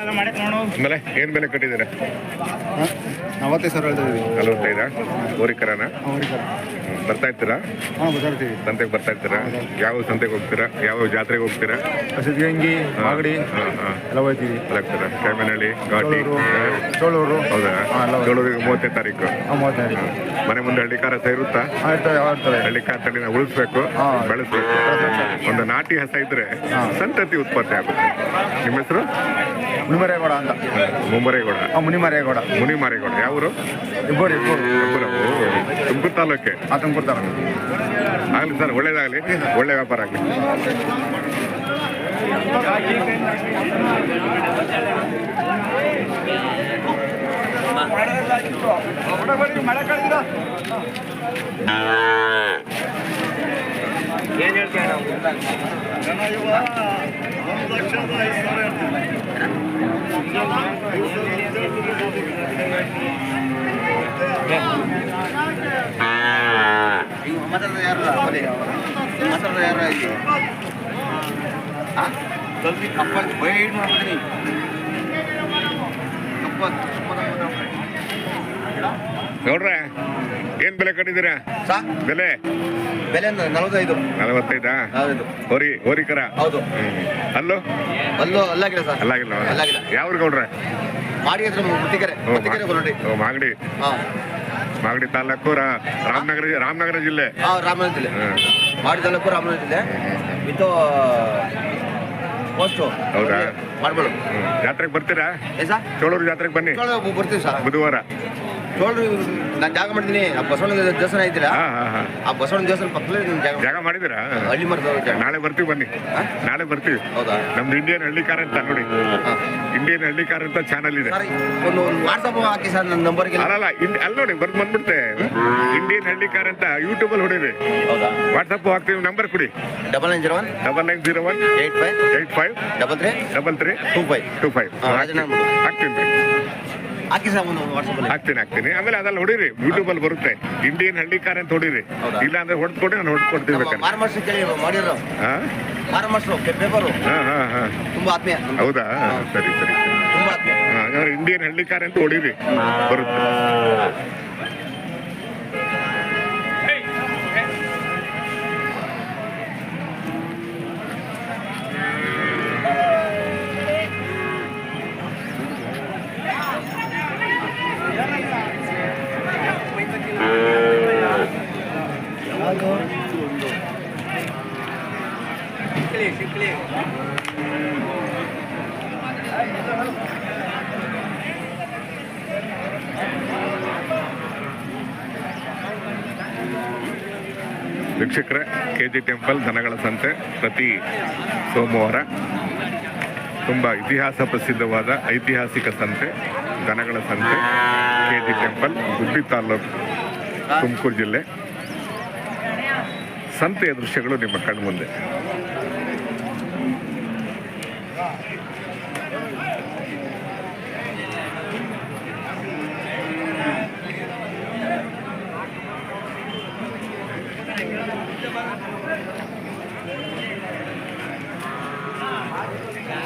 ಆಮೇಲೆ ಏನ್ ಬೆಲೆ ಕಟ್ಟಿದ್ದೀರಾ? ನಲವತ್ತೈದು ಸಾವಿರ ಹೇಳ್ತಾ ಇದೀವಿ. ನಲವತ್ತೈದ? ಓರಿಕರನ ಬರ್ತಾ ಇರ್ತೀರಾ? ಹಾಂ ಬರ್ತೀವಿ ಸಂತೆಗೆ ಬರ್ತಾ ಇರ್ತೀರಾ? ಯಾವ ಸಂತೆಗೆ ಹೋಗ್ತೀರಾ? ಯಾವ ಜಾತ್ರೆಗೆ ಹೋಗ್ತೀರಾ? ಸಿದ್ಧಗಂಗಿ ಮಾಗಡಿ ಎಲ್ಲ ಹೋಗ್ತೀವಿ. ಹೋಗ್ತೀರಾ ಕೆಮ್ಮನಹಳ್ಳಿ ಘಾಟಿ. ಚೋಳೂರು ಹೌದಾ. ಚೋಳೂರಿಗೆ ಮೂವತ್ತನೇ ತಾರೀಕು. ಮನೆ ಮುಂದೆ ಹಳ್ಳಿ ಕಾರ ಇರುತ್ತಾ? ಹಳ್ಳಿ ಕಾರ ತಳಿನ ಉಳಿಸ್ಬೇಕು. ಬೆಳೆಸ್ಬೇಕು. ಒಂದು ನಾಟಿ ಹಸ ಇದ್ರೆ ಸಂತತಿ ಉತ್ಪತ್ತಿ ಆಗುತ್ತೆ. ನಿಮ್ಮ ಹೆಸರು? ಮುನಿಮರೇಗೌಡ ಅಂತ. ಮುಂಬರೇಗೌಡ ಮುನಿಮರೇಗೌಡ. ಮುನಿಮರೇಗೌಡ. ಯಾವ ಊರು? ಇಬ್ಬರು ಇಬ್ಬರು. ತುಮಕೂರು ತಾಲೂಕೆ? ಆ ತುಮಕೂರು ತಾಲೂಕು. ಆಗಲಿ ಸರ್ ಒಳ್ಳೇದಾಗಲಿ. ಒಳ್ಳೆ ವ್ಯಾಪಾರ ಆಗ್ಲಿ. ಮಾತಾಡೋದು ಯಾರು ಬರೀ ಮಾತಾಡೋದು ಯಾರು ಇಲ್ಲಿ ಸ್ವಲ್ಪ ಕಪ್ಪ ಬೈಟ್ ಮಾಡ್ಬಿಡ್ತೀನಿ ಕಪ್ಪ ನೋಡ್ರೆ ಏನ್ ಬೆಲೆ ಕಟ್ಟಿದ್ದೀರಾ? ಬೆಲೆ? ಬೆಲೆ ನಲವತ್ತೈದು. ನಲವತ್ತೈದಾ? ಹೌದು. ಹೋರಿ ಹೋರಿಕರ ಹೌದು. ಅಲ್ಲೋ ಅಲ್ಲೋ? ಅಲ್ಲೂ ಅಲ್ಲಾಗಿಲ್ಲ ಸರ್. ಅಲ್ಲಾಗಿಲ್ಲ. ಅಲ್ಲಾಗಿಲ್ಲ. ಯಾವ ಗೌಡ್ರ? ಮಾಡಿ ಹತ್ರ ಮುತ್ತಿಗೆರೆ ಮುತ್ತಿಗೆರೆ ಕೊಲ್ಲೋಡಿ ಮಾಗಡಿ. ಮಾಗಡಿ ತಾಲೂಕು ರಾಮನಗರ ರಾಮನಗರ ಜಿಲ್ಲೆ. ಹಾಂ ರಾಮನಗರ ಜಿಲ್ಲೆ. ಮಾಡಿ ತಾಲೂಕು ರಾಮನಗರ ಜಿಲ್ಲೆ. ವಿತ್ ಪೋಸ್ಟು ಹೌದಾ? ಮಾಡ್ಬೋದು. ಜಾತ್ರೆಗೆ ಬರ್ತೀರಾ? ಚೋಳೂರು ಜಾತ್ರೆಗೆ ಬನ್ನಿ. ಬರ್ತೀವಿ ಸರ್. ಬುಧವಾರ. ಚೋಳ್ರಿ ನಾನು ಜಾಗ ಮಾಡ್ತೀನಿ. ಆ ಬಸವಣ್ಣ ದೇವಸ್ಥಾನ ಐತಿಲ್ಲ. ಆ ಬಸವಣ್ಣ ದೇವಸ್ಥಾನ ಪಕ್ಕದಲ್ಲಿ ನೀವು ಜಾಗ ಜಾಗ ಮಾಡಿದಿರಾ ಹಳ್ಳಿ ಮರದ ಜಾಗ. ನಾಳೆ ಬರ್ತೀವಿ ಬನ್ನಿ. ನಾಳೆ ಬರ್ತೀವಿ. ಹೌದಾ? ನಮ್ದು ಇಂಡಿಯನ್ ಹಳ್ಳಿಕಾರ ಅಂತ ನೋಡಿ. ಇಂಡಿಯನ್ ಹಳ್ಳಿಕಾರ ಅಂತ ಚಾನಲ್ ಇದೆ. ಒಂದು ಒಂದು ವಾಟ್ಸಪ್ ಹಾಕಿ ಸರ್ ನನ್ನ ನಂಬರ್ಗೆ ಅಲ್ಲ ಅಲ್ಲ ನೋಡಿ ಬರ್ದು ಬಂದ್ಬಿಡ್ತೆ ಇಂಡಿಯನ್ ಹಳ್ಳಿಕಾರ ಅಂತ ಯೂಟ್ಯೂಬ್ ಅಲ್ಲಿ ಹೊಡೀರಿ. ಹೌದಾ? ವಾಟ್ಸಪ್ ಹಾಕ್ತೀವಿ ನಂಬರ್ ಕೊಡಿ. Double nine zero one double nine zero one eight five eight five double three double three two five two five. ಹಾಕ್ತೀನಿ. ಹಾಕಿ ಸರ್ ಒಂದು ವಾಟ್ಸಪ್ಪಲ್ಲಿ ಹಾಕ್ತೀನಿ ಹಾಕ್ತೀನಿ. ಆಮೇಲೆ ಅದೆಲ್ಲ ಹೊಡೀರಿ ಯೂಟ್ಯೂಬ್ ಅಲ್ಲಿ ಬರುತ್ತೆ. ಇಂಡಿಯನ್ ಹಳ್ಳಿ ಕಾರ್ ಅಂತ ಹೊಡೀರಿ ಹೌದಾ? ಇಲ್ಲ ಅಂದ್ರೆ ಹೊಡ್ಕೊಡಿ ನಾನು ಹೊಡ್ಕೊಡ್ತೀನಿ ಬೇಕಾದ್ರೆ. ಮಾರಮಾಸ್ಟ್ರು ಕೇಳಿ ಮಾಡಿರೋ. ಹಾ? ಮಾರಮಾಸ್ಟ್ರು ಪೇಪರು ಹಾ ಹಾ ಹಾ. ತುಂಬಾ ಆತ್ಮೀಯ. ಹೌದಾ? ಸರಿ ಸರಿ ತುಂಬಾ ಆತ್ಮೀಯ. ಇಂಡಿಯನ್ ಹಳ್ಳಿ ಕಾರ್ ಅಂತ ಹೊಡೀರಿ ಬರುತ್ತೆ. ವೀಕ್ಷಕರೇ ಕೆ ಜಿ ಟೆಂಪಲ್ ದನಗಳ ಸಂತೆ ಪ್ರತಿ ಸೋಮವಾರ. ತುಂಬ ಇತಿಹಾಸ ಪ್ರಸಿದ್ಧವಾದ ಐತಿಹಾಸಿಕ ಸಂತೆ, ದನಗಳ ಸಂತೆ K G temple Gubbi taluk, Tumakuru ಜಿಲ್ಲೆ. ಸಂತೆಯ ದೃಶ್ಯಗಳು ನಿಮ್ಮ ಕಣ್ಮುಂದೆ.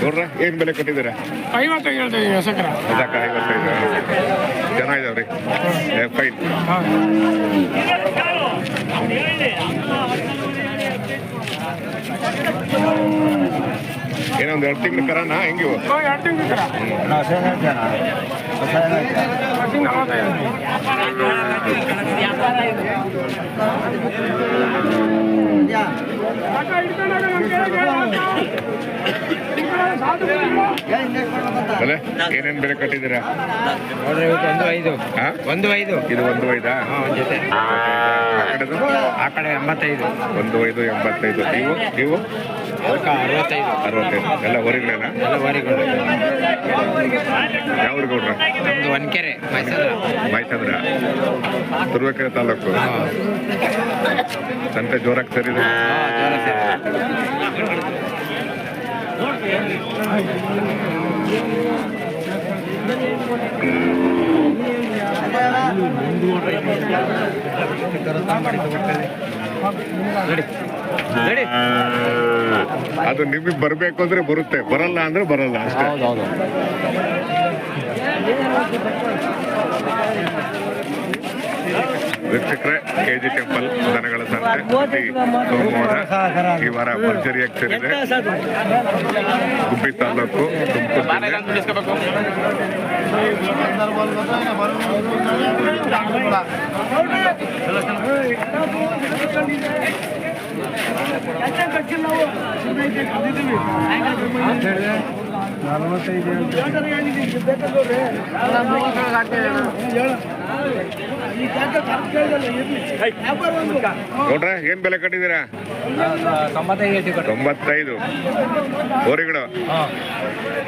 ನೋಡ್ರ ಏನು ಬೆಲೆ ಕೊಟ್ಟಿದ್ದೀರಾ ಐವತ್ತೈದು ಹೇಳ್ತೀವಿ ಹೊಸಕರ ಅದಕ್ಕ ಐವತ್ತೈದು ಚೆನ್ನಾಗಿದಾವ್ರಿ ಫೈನ್ ಏನೋ ಒಂದು ಎರಡು ತಿಂಗಳು ಕರಣ ಹೆಂಗಿವು? ಎರಡು ತಿಂಗಳು ಕರ ಹತ್ತು ಬೆಲೆ ಏನೇನು ಬೆಲೆ ಕಟ್ಟಿದ್ದೀರಾ? ಒಂದು ಐದು. ಹಾ? ಒಂದು ಐದು. ಇದು ಒಂದು ಐದಾ? ಹಾಂ ಒಂದು ಜೊತೆ. ಆ ಕಡೆ ಎಂಬತ್ತೈದು. ಒಂದು ಐದು ಎಂಬತ್ತೈದು. ನೀವು? ನೀವು? ಅರವತ್ತೈದು. ಅರವತ್ತೈದು. ಎಲ್ಲ ಎಲ್ಲ ವರಿಗಳು ಯಾವ ಗೌಡ್ರ ನಮ್ದು ಒನ್ಕೆರೆ ಮೈಸೂರು. ಮೈಸಂದ್ರ ತುರುವೇಕೆರೆ ತಾಲೂಕು? ಸಂತೆ ಜೋರಾಗಿ ಸೇರಿದೆ. ಅದು ನಿಮಗೆ ಬರಬೇಕು ಅಂದ್ರೆ ಬರುತ್ತೆ. ಬರಲ್ಲ ಅಂದ್ರೆ ಬರಲ್ಲ ಅಷ್ಟೇ. ಹೌದೌದು ವೀಕ್ಷಕರೇ ಕೆ ಜಿ ಟೆಂಪಲ್ ದನಗಳ ಸಂತೆ ಸೋಮವಾರ ಈ ವಾರ ಭರ್ಜರಿಯಾಗಿ ಸೇರಿದೆ ಗುಬ್ಬಿ ತಾಲೂಕು ತುಮಕೂರು ಜಿಲ್ಲೆ. ನೋಡ್ರೆ ಏನ್ ಬೆಲೆ ಕಟ್ಟಿದ್ದೀರಾ? ತೊಂಬತ್ತೈದು. ಹೋರಿಗಳು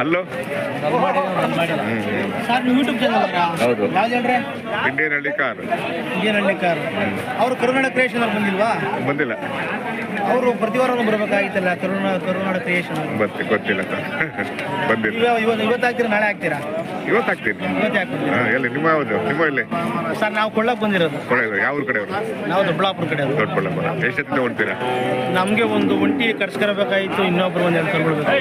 ಅಲ್ಲೋ ಹ್ಮ್ ಸರ್ ನೀವು ಯೂಟ್ಯೂಬ್ ಚಾನಲ್ ಹೌದು. Indian Halli car. Indian Halli car. ಅವರು ಕರುಗಣ ಕ್ರಿಯೇಷನ್ ಬಂದಿಲ್ವಾ? ಬಂದಿಲ್ಲ. ಅವರು ಪ್ರತಿ ವಾರ ಬರಬೇಕಾಗಿತ್ತಲ್ಲ ಕರುಣ ಕರುನಾಡ ಕ್ರಿಯೇಷನ್ ಬತ್ತಿ ಗೊತ್ತಿಲ್ಲ ಸರ್. ಬಂದಿಲ್ಲ. ಇವತ್ತು ಇವತ್ತು ಹಾಕ್ತೀರಾ ನಾಳೆ ಹಾಕ್ತೀರಾ? ಇವತ್ತು ಹಾಕ್ತೀನಿ. ಇವತ್ತು ಹಾಕ್ತೀರಾ ಹಾ, ಎಲ್ಲಿ ನಿಮ್ಮ ಯಾವುದು? ನಿಮ್ಮ ಎಲ್ಲಿ ಸರ್ ನಾವು ಕೊಳ್ಳಕ್ ಬಂದಿರೋದು. ಕೊಳೆ ಯಾವ ಊರ ಕಡೆ ನಾವು ದೊಡ್ಡಬಳ್ಳಾಪುರ ಕಡೆ ದೊಡ್ಡಬಳ್ಳಾಪುರ. ಎಷ್ಟೊತ್ತಿಗೆ ಹೋಗ್ತೀರಾ ನಮಗೆ ಒಂದು ಒಂಟಿ ಕರ್ಸ್ಕೊಳ್ಬೇಕಾಗಿತ್ತು ಇನ್ನೊಬ್ರು ಒಂದು ಎರಡು ತಗೊಳ್ಬೇಕು.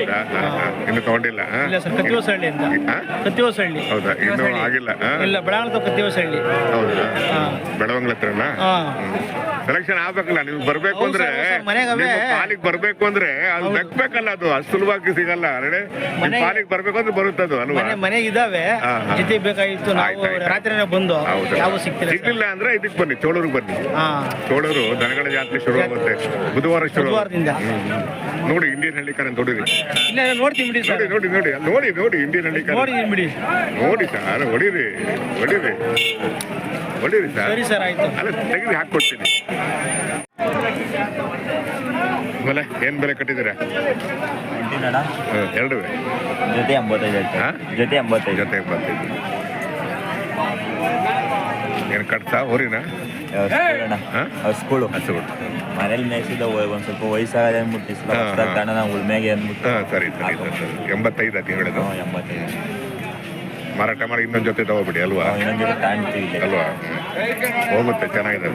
ಇನ್ನು ತಗೊಂಡಿಲ್ಲ ಇಲ್ಲ ಸರ್ ಕತ್ತಿವಸಹಳ್ಳಿಯಿಂದ? ಕತ್ತಿವಸಹಳ್ಳಿ. ಹೌದಾ? ಇನ್ನೂ ಆಗಿಲ್ಲ? ಇಲ್ಲ ಬೆಳಗಾವಿ ಕತ್ತಿವಸಹಳ್ಳಿ. ಹೌದಾ. ಬೆಳವಂಗ್ಲ ಹತ್ರನಾ? ಸೆಲೆಕ್ಷನ್ ಆಗ್ಬೇಕಲ್ಲ ನೀವು ಬರ್ಬೇಕು ಅಂದ್ರೆ ಮನೆಗವೆ. ಪಾಲಿಗೆ ಬರ್ಬೇಕು ಅಂದ್ರೆ ಅದು ಬೆಕ್ಬೇಕಲ್ಲ ಅದು ಅಷ್ಟು ಸುಲಭವಾಗಿ ಸಿಗಲ್ಲ. ಅರೆ ಮನೆ- ಪಾಲಿಗೆ ಬರ್ಬೇಕು ಅಂದ್ರೆ ಬರುತ್ತೆ ಅದು ಮನೆ ಮನೆಗೆ ಇದಾವೆ. ಜೊತೆ ಬೇಕಾಗಿತ್ತು ನಾವು. ರಾತ್ರಿನೇ ಬಂದು ಯಾವ ಸಿಗ್ತಿಲ್ಲ ಸರ್. ಸಿಗ್ಲಿಲ್ಲ ಅಂದ್ರೆ ಇದಕ್ಕೆ ಬನ್ನಿ ಚೋಳೂರಿಗೆ ಬನ್ನಿ. ಚೋಳೂರು ದನಗಳ ಜಾತ್ರೆ ಶುರು ಆಗುತ್ತೆ. ಬುಧವಾರ ಶುರು ನೋಡಿ ಇಂಡಿಯನ್ ಹಳ್ಳಿ ಕಾರನ್ ನೋಡಿರಿ ನೋಡ್ತೀನಿ ಬಿಡಿ ನೋಡಿ ನೋಡಿ ನೋಡಿ ನೋಡಿ ನೋಡಿ ಇಂಡಿಯನ್ ಹಳ್ಳಿ ನೋಡಿದೀನಿ ಬಿಡಿ. ನೋಡಿ ಸರ್ ಹೊಡಿರಿ ಹೊಡಿರಿ. ಹೊಡಿರಿ ಸರ್. ಸರಿ ಸರ್ ಆಯ್ತು. ಅಲ್ಲ ತೆಗೆದು ಹಾಕ್ಕೊಡ್ತೀನಿ. ಆಮೇಲೆ ಏನ್ ಬೆಲೆ ಕಟ್ಟಿದ್ದೀರಾ? ಎರಡು ಜೊತೆ ಎಂಬತ್ತೈದು? ಜೊತೆ ಎಂಬತ್ತೈದು. ಜೊತೆ ಬರ್ತೀನಿ ಏನು ಕಟ್ತಾ ಊರಿನ? ಸ್ಕೂಲಣ್ಣ ಹಾ? ಸ್ಕೂಲು ಹಸುಗಳು ಮನೇಲಿ ಮೇಯಿಸಿದ ಒಂದು ಸ್ವಲ್ಪ ವಯಸ್ಸಾಗದೆ ಅಂದ್ಬಿಟ್ಟು ಉಳ್ಮೆಗೆ ಅಂದ್ಬಿಟ್ಟು ಹಾಂ ಸರಿ ಸರಿ ಎಂಬತ್ತೈದು ಹ್ಞೂ, ಎಂಬತ್ತೈದು. ಮಾರಾಟ ಮಾಡಿ ಇನ್ನೊಂದು ಜೊತೆ ತಗೋಬಿಡಿ ಅಲ್ವಾ? ಇನ್ನೊಂದ್ ಜೊತೆ. ಅಲ್ವಾ? ಹೋಗುತ್ತೆ ಚೆನ್ನಾಗಿದೆ.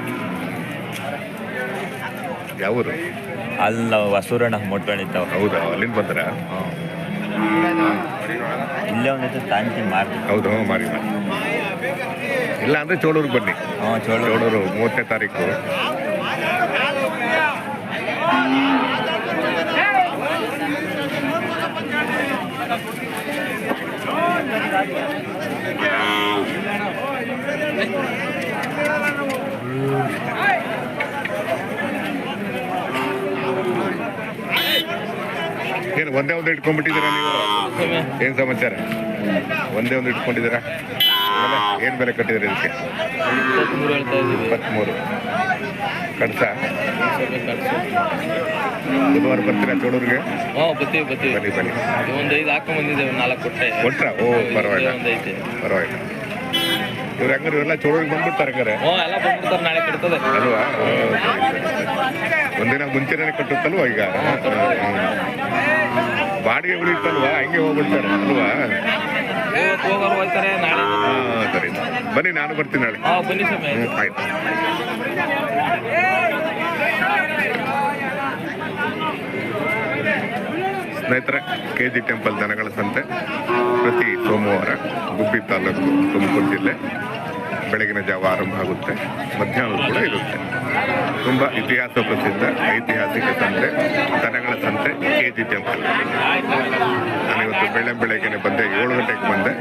ಯಾವೂರು? ಅಲ್ಲಿ ನಾವು ಹಸೂರಣ್ಣ ಮೊಟ್ಕೊಂಡಿದ್ದಾವ. ಹೌದಾ ಅಲ್ಲಿಂದ ಬಂದ್ರ? ಇಲ್ಲೇ ಒಂದು ಜೊತೆ ತಗೊಂತೀವಿ ಮಾರ್ತೀವಿ ಹೌದು ಹ್ಞೂ ಮಾರಿ ಮಾರಿ ಇಲ್ಲ ಅಂದರೆ ಚೋಳೂರಿಗೆ ಬನ್ನಿ. ಹಾಂ ಚೋಳೂರು ಚೋಳೂರು ಮೂವತ್ತನೇ ತಾರೀಕು. ಒಂದೇ ಒಂದು ಇಟ್ಕೊಂಡ್ಬಿಟ್ಟಿದ್ದೀರಾ ನೀವು? ಏನು ಸಮಾಚಾರ? ಒಂದೇ ಒಂದು ಇಟ್ಕೊಂಡಿದ್ದೀರಾ? ಏನು ಬೆಲೆ ಕಟ್ಟಿದ್ದೀರಾ ಇದಕ್ಕೆ? ಇಪ್ಪತ್ತ್ಮೂರು ಕಡ್ಸ ಬುಧವಾರ ಬರ್ತೀರಾ ಚೋಡೂರಿಗೆ ಬರ್ತೀವಿ ಬತ್ತೀವಿ हाँ, ಬನ್ನಿ ಬನ್ನಿ. ಒಂದು ಐದು ಹಾಕೊಂಡ್ ಬಂದಿದ್ದೇವೆ ನಾಲ್ಕು ಕೊಟ್ಟೆ. ಕೊಟ್ರಾ? ಓ ಪರವಾಗಿಲ್ಲ. ಪರವಾಗಿಲ್ಲ. ಇವ್ರು ಹೆಂಗಾರು ಇವರೆಲ್ಲ ಚೋಳೂರಿಗೆ ಬಂದ್ಬಿಡ್ತಾರೆ ಹಂಗಾರೆ ಹ್ಞೂ ಎಲ್ಲ ಬಂದ್ಬಿಡ್ತಾರೆ ನಾಳೆ ಕಟ್ತದೆ. ಅಲ್ವಾ? ಓ. ಒಂದಿನ ಮುಂಚೆನೇ ಕಟ್ಟುತ್ತಲ್ವಾ ಈಗ? ಬಾಡಿಗೆ ಉಳಿತಲ್ವಾ ಹಂಗೆ ಹೋಗ್ಬಿಡ್ತಾರೆ ಅಲ್ವಾ? ಸರಿ. ಬನ್ನಿ ನಾನು ಬರ್ತೀನಿ ನಾಳೆ. ಆಯ್ತು. ಸ್ನೇಹಿತರೆ, ಕೆ ಜಿ ಟೆಂಪಲ್ ದನಗಳ ಸಂತೆ ಪ್ರತಿ ಸೋಮವಾರ ಗುಬ್ಬಿ ತಾಲೂಕು ತುಮಕೂರು ಜಿಲ್ಲೆ ಬೆಳಗಿನ ಜಾವ ಆರಂಭ ಆಗುತ್ತೆ ಮಧ್ಯಾಹ್ನ ಕೂಡ ಇರುತ್ತೆ. ತುಂಬ ಇತಿಹಾಸ ಪ್ರಸಿದ್ಧ ಐತಿಹಾಸಿಕ ಸಂತೆ ದನಗಳ ಸಂತೆ ಕೆ ಜಿ ಟೆಂಪಲ್ ನಾನಿವತ್ತು ಬೆಳೆ ಬೆಳಗ್ಗೆ ಬಂದೆ ಏಳು ಗಂಟೆಗೆ ಬಂದೆ.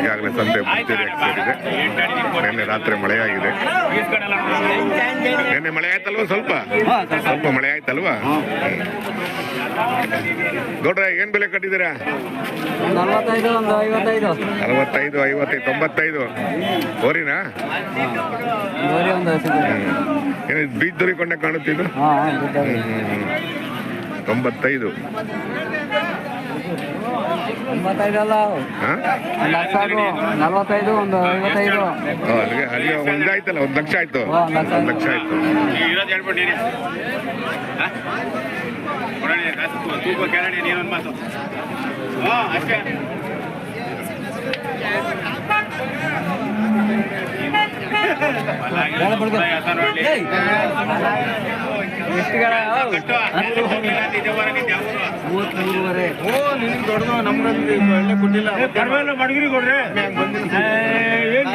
ಈಗಾಗಲೇ ಸಂತೆ ಸೇರಿದೆ ನಿನ್ನೆ ರಾತ್ರಿ ಮಳೆಯಾಗಿದೆ. ನಿನ್ನೆ ಮಳೆ ಆಯ್ತಲ್ವಾ ಸ್ವಲ್ಪ? ಸ್ವಲ್ಪ. ಮಳೆ ಆಯ್ತಲ್ವಾ? ಗೌಡ್ರ ಏನ್ ಬೆಲೆ ಕಟ್ಟಿದ್ದೀರಾ? ನಲ್ವತ್ತೈದು ಒಂದು ಐವತ್ತೈದು. ತೊಂಬತ್ತೈದು. ಓರಿನಾ ಏನು ಬೀಜ ದೊರಿಕೊಂಡೆ ಕಾಣುತ್ತಿದ್ದು ಹಾಂ ತೊಂಬತ್ತೈದು. ಒಂದಾಯ್ತಲ್ಲ ಒಂದ್ ಹಾ ಒಂದು ಲಕ್ಷ ಆಯ್ತು. ಒಂದು ಐವತ್ತೈದು ಓ, ಅಲ್ಲಿಗೆ ಕಾಸು ತೂಕ ಒಂದು ಲಕ್ಷ ಮಾತು ಹಾ, ಒಂದ್ ಲಕ್ಷ. ಒಂದು ಲಕ್ಷ ಮಡಗಿರಿ ಕೊಡ್ರಿ ಏನು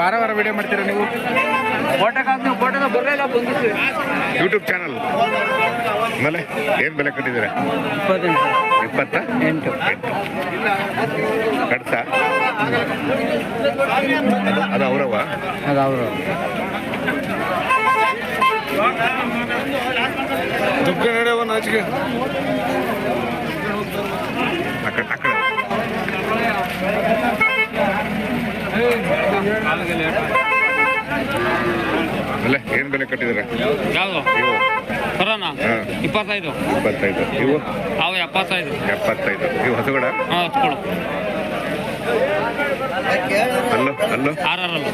ವಾರ ವಾರ ವಿಡಿಯೋ ಮಾಡ್ತೀರಾ ನೀವು? ನೀವು ಫೋಟೋದ ಬರಲಿಲ್ಲ ಬಂದಿತ್ತು ಯೂಟ್ಯೂಬ್ ಚಾನಲ್ ಆಮೇಲೆ ಏನು ಬೆಲೆ ಕಟ್ಟಿದ್ದೀರಾ? ಇಪ್ಪತ್ತೆಂಟು. ಇಪ್ಪತ್ತ? ಎಂಟು. ಕಡ್ತ ಅದು ಅವರವ ಅದು ಅವರವ ದುಃಖ ನಡೆಯವ ಕಡೆ ಆ అక్కడ ಅಲ್ಲ ಏನ್ ಬೆಲೆ ಕಟ್ಟಿದ್ದೀರಾ? ಯಾವುದು? ಇವು. ಹಾ. ಇಪ್ಪತ್ತೈದು. ಇಪ್ಪತ್ತೈದು. ಇವು? ಅವು ಎಪ್ಪತ್ತೈದು. ಎಪ್ಪತ್ತೈದು. ಇವು ಹಸುಗಳ? ಹಾಂ ಹಚ್ಕೊಳು ಅಲ್ಲೋ ಅಲ್ಲೋ ಆರಲ್ಲ.